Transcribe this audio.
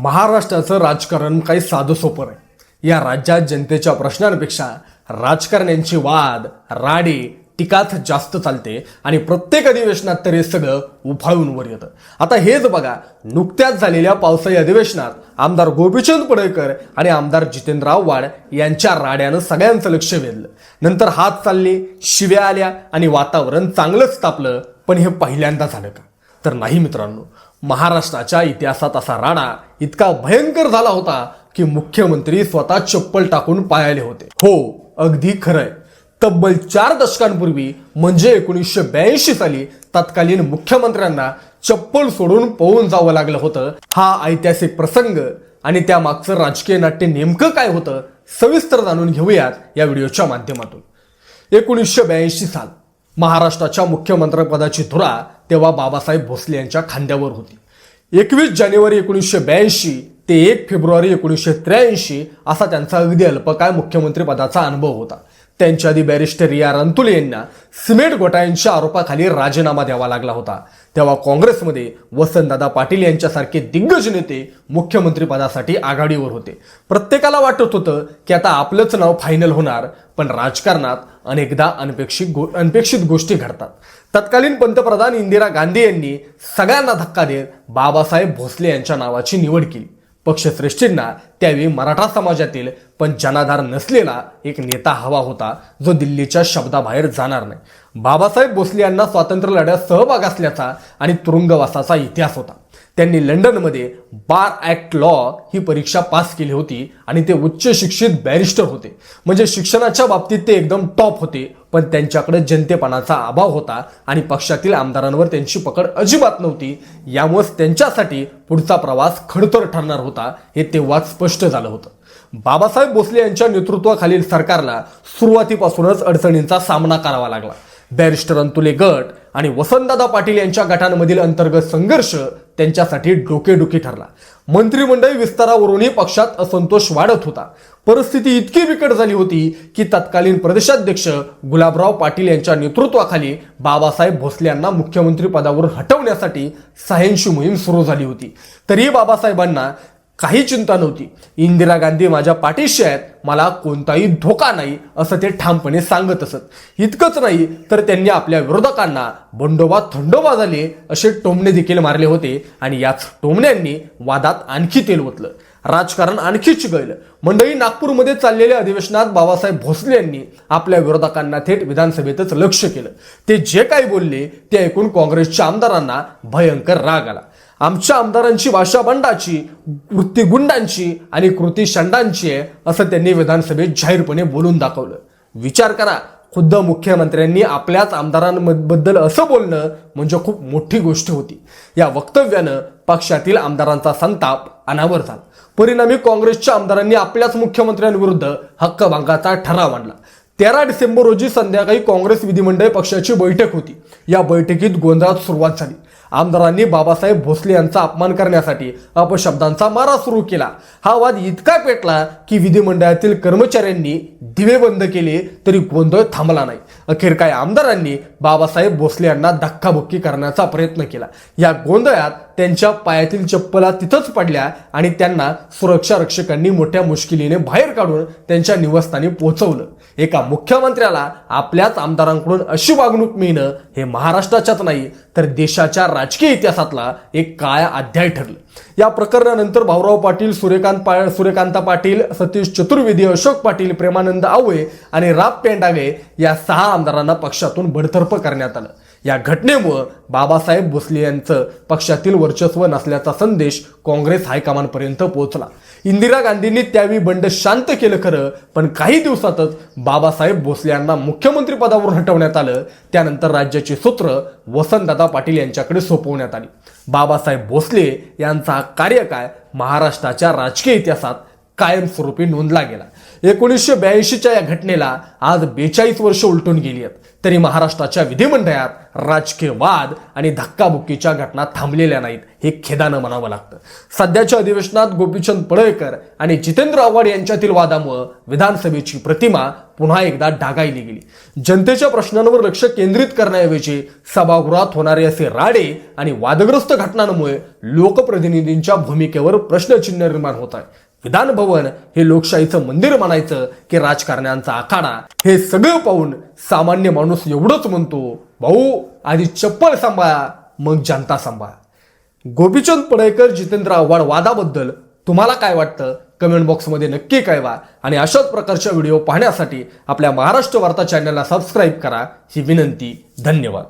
महाराष्ट्राचं राजकारण काही साधं सोपं नाही. या राज्यात जनतेच्या प्रश्नांपेक्षा राजकारण्यांची वाद राडे टीकाच जास्त चालते आणि प्रत्येक अधिवेशनात तर हे सगळं उफाळून वर येतं. आता हेच बघा नुकत्याच झालेल्या पावसाळी अधिवेशनात आमदार गोपीचंद पडळकर आणि आमदार जितेंद्र आव्हाड यांच्या राड्यानं सगळ्यांचं लक्ष वेधलं. नंतर हात चालले शिव्या आल्या आणि वातावरण चांगलंच तापलं पण हे पहिल्यांदा झालं का? तर नाही मित्रांनो महाराष्ट्राच्या इतिहासात असा राणा इतका भयंकर झाला होता की मुख्यमंत्री स्वतः चप्पल टाकून पायाले होते. हो अगदी खरंय. तब्बल चार दशकांपूर्वी म्हणजे एकोणीसशे ब्याऐंशी साली तत्कालीन मुख्यमंत्र्यांना चप्पल सोडून पळून जावं लागलं होतं. हा ऐतिहासिक प्रसंग आणि त्यामागचं राजकीय नाट्य नेमकं काय होतं सविस्तर जाणून घेऊयात या व्हिडिओच्या माध्यमातून. एकोणीसशे ब्याऐंशी साल महाराष्ट्राच्या मुख्यमंत्रीपदाची धुरा तेव्हा बाबासाहेब भोसले यांच्या खांद्यावर होती. एकवीस जानेवारी एकोणीसशे ब्याऐंशी ते एक फेब्रुवारी एकोणीसशे त्र्याऐंशी असा त्यांचा अगदी अल्पकाळ मुख्यमंत्रीपदाचा अनुभव होता. त्यांच्या आधी बॅरिस्टर रिया रणतुले यांना सिमेंट घोटाळ्यांच्या आरोपाखाली राजीनामा द्यावा लागला होता. तेव्हा काँग्रेसमध्ये वसंतदादा पाटील यांच्यासारखे दिग्गज नेते मुख्यमंत्रीपदासाठी आघाडीवर होते. प्रत्येकाला वाटत होतं की आता आपलंच नाव फायनल होणार पण राजकारणात अनेकदा अनपेक्षित गो अनपेक्षित गोष्टी घडतात. तत्कालीन पंतप्रधान इंदिरा गांधी यांनी सगळ्यांना धक्का देत बाबासाहेब भोसले यांच्या नावाची निवड केली. पक्षश्रेष्ठींना त्यावेळी मराठा समाजातील पण जनाधार नसलेला एक नेता हवा होता जो दिल्लीच्या शब्दाबाहेर जाणार नाही. बाबासाहेब भोसले यांना स्वातंत्र्य लढ्यात सहभाग असल्याचा आणि तुरुंगवासाचा इतिहास होता. त्यांनी लंडनमध्ये बार ॲक्ट लॉ ही परीक्षा पास केली होती आणि ते उच्च शिक्षित बॅरिस्टर होते. म्हणजे शिक्षणाच्या बाबतीत ते एकदम टॉप होते पण त्यांच्याकडे जनतेपणाचा अभाव होता आणि पक्षातील आमदारांवर त्यांची पकड अजिबात नव्हती. यामुळेच त्यांच्यासाठी पुढचा प्रवास खडतर ठरणार होता हे तेव्हाच स्पष्ट झालं होतं. बाबासाहेब भोसले यांच्या नेतृत्वाखालील सरकारला सुरुवातीपासूनच अडचणींचा सामना करावा लागला. बॅरिस्टर अंतुले गट आणि वसंतदादा पाटील यांच्या गटांमधील अंतर्गत संघर्ष त्यांच्यासाठी डोकेडुखी ठरला. मंत्रिमंडळ विस्तारावरूनही पक्षात असंतोष वाढत होता. परिस्थिती इतकी बिकट झाली होती की तत्कालीन प्रदेशाध्यक्ष गुलाबराव पाटील यांच्या नेतृत्वाखाली बाबासाहेब भोसले यांना मुख्यमंत्री पदावर हटवण्यासाठी सहाऐंशी मोहीम सुरू झाली होती. तरीही बाबासाहेबांना काही चिंता नव्हती. इंदिरा गांधी माझ्या पाठीशी आहेत. मला कोणताही धोका नाही असं ते ठामपणे सांगत असत. इतकंच नाही तर त्यांनी आपल्या विरोधकांना बंडोबा थंडोबा झाले असे टोमणे देखील मारले होते आणि याच टोमण्यांनी वादात आणखी तेल ओतलं. राजकारण आणखी चिघळलं. मंडळी नागपूरमध्ये चाललेल्या अधिवेशनात बाबासाहेब भोसले यांनी आपल्या विरोधकांना थेट विधानसभेतच लक्ष केलं. ते जे काही बोलले ते ऐकून काँग्रेसच्या आमदारांना भयंकर राग आला. आमच्या आमदारांची भाषा बंडाची वृत्ती गुंडांची आणि कृती शंडांची आहे असं त्यांनी विधानसभेत जाहीरपणे बोलून दाखवलं. विचार करा खुद्द मुख्यमंत्र्यांनी आपल्याच आमदारांबद्दल असं बोलणं म्हणजे खूप मोठी गोष्ट होती. या वक्तव्यानं पक्षातील आमदारांचा संताप अनावर झाला. परिणामी काँग्रेसच्या आमदारांनी आपल्याच मुख्यमंत्र्यांविरुद्ध हक्कभंगाचा ठराव आणला. तेरा डिसेंबर रोजी संध्याकाळी काँग्रेस विधिमंडळ पक्षाची बैठक होती. या बैठकीत गोंधळात सुरुवात झाली. आमदारांनी बाबासाहेब भोसले यांचा अपमान करण्यासाठी अपशब्दांचा मारा सुरू केला. हा वाद इतका पेटला की विधिमंडळातील कर्मचाऱ्यांनी दिवे बंद केले तरी गोंधळ थांबला नाही. अखेर काय आमदारांनी बाबासाहेब भोसले यांना धक्काबुक्की करण्याचा प्रयत्न केला. या गोंधळात त्यांच्या पायातील चप्पला तिथंच पडल्या आणि त्यांना सुरक्षा रक्षकांनी मोठ्या मुश्किलीने बाहेर काढून त्यांच्या निवासस्थानी पोहोचवलं. एका मुख्यमंत्र्याला आपल्याच आमदारांकडून अशी वागणूक मिळणं हे महाराष्ट्राच्याच नाही तर देशाच्या राजकीय इतिहासातला एक काळा अध्याय ठरलं. या प्रकरणानंतर भाऊराव पाटील सूर्यकांत पा सूर्यकांता पाटील सतीश चतुर्वेदी अशोक पाटील प्रेमानंद आवळे आणि राब पेंडागे या सहा आमदारांना पक्षातून बडतर्फ करण्यात आलं. या घटनेमुळं बाबासाहेब भोसले यांचं पक्षातील वर्चस्व नसल्याचा संदेश काँग्रेस हायकमांडपर्यंत पोहोचला. इंदिरा गांधींनी त्यावेळी बंड शांत केलं खरं पण काही दिवसातच बाबासाहेब भोसले यांना मुख्यमंत्री पदावरून हटवण्यात आलं. त्यानंतर राज्याची सूत्र वसंतदादा पाटील यांच्याकडे सोपवण्यात आली. बाबासाहेब भोसले यांचा कार्यकाळ महाराष्ट्राच्या राजकीय इतिहासात कायमस्वरूपी नोंदला गेला. एकोणीसशे ब्याऐंशीच्या या घटनेला आज बेचाळीस वर्ष उलटून गेली आहेत. तरी महाराष्ट्राच्या विधिमंडळात राजकीय वाद आणि धक्काबुक्कीच्या घटना थांबलेल्या नाहीत हे खेदानं म्हणावं लागतं. सध्याच्या अधिवेशनात गोपीचंद पडळकर आणि जितेंद्र आव्हाड यांच्यातील वादामुळं विधानसभेची प्रतिमा पुन्हा एकदा डागायली गेली. जनतेच्या प्रश्नांवर लक्ष केंद्रित करण्याऐवजी सभागृहात होणारे असे राडे आणि वादग्रस्त घटनांमुळे लोकप्रतिनिधींच्या भूमिकेवर प्रश्नचिन्ह निर्माण होत आहे. विधान भवन हे लोकशाहीचं मंदिर म्हणायचं की राजकारण्यांचा आखाडा. हे सगळं पाहून सामान्य माणूस एवढंच म्हणतो भाऊ आधी चप्पल सांभाळा मग जनता सांभाळा. गोपीचंद पडळकर जितेंद्र आव्हाड वादाबद्दल तुम्हाला काय वाटतं? कमेंट बॉक्समध्ये नक्की कळवा. आणि अशाच प्रकारच्या व्हिडिओ पाहण्यासाठी आपल्या महाराष्ट्र वार्ता चॅनलला सबस्क्राईब करा. ही विनंती धन्यवाद.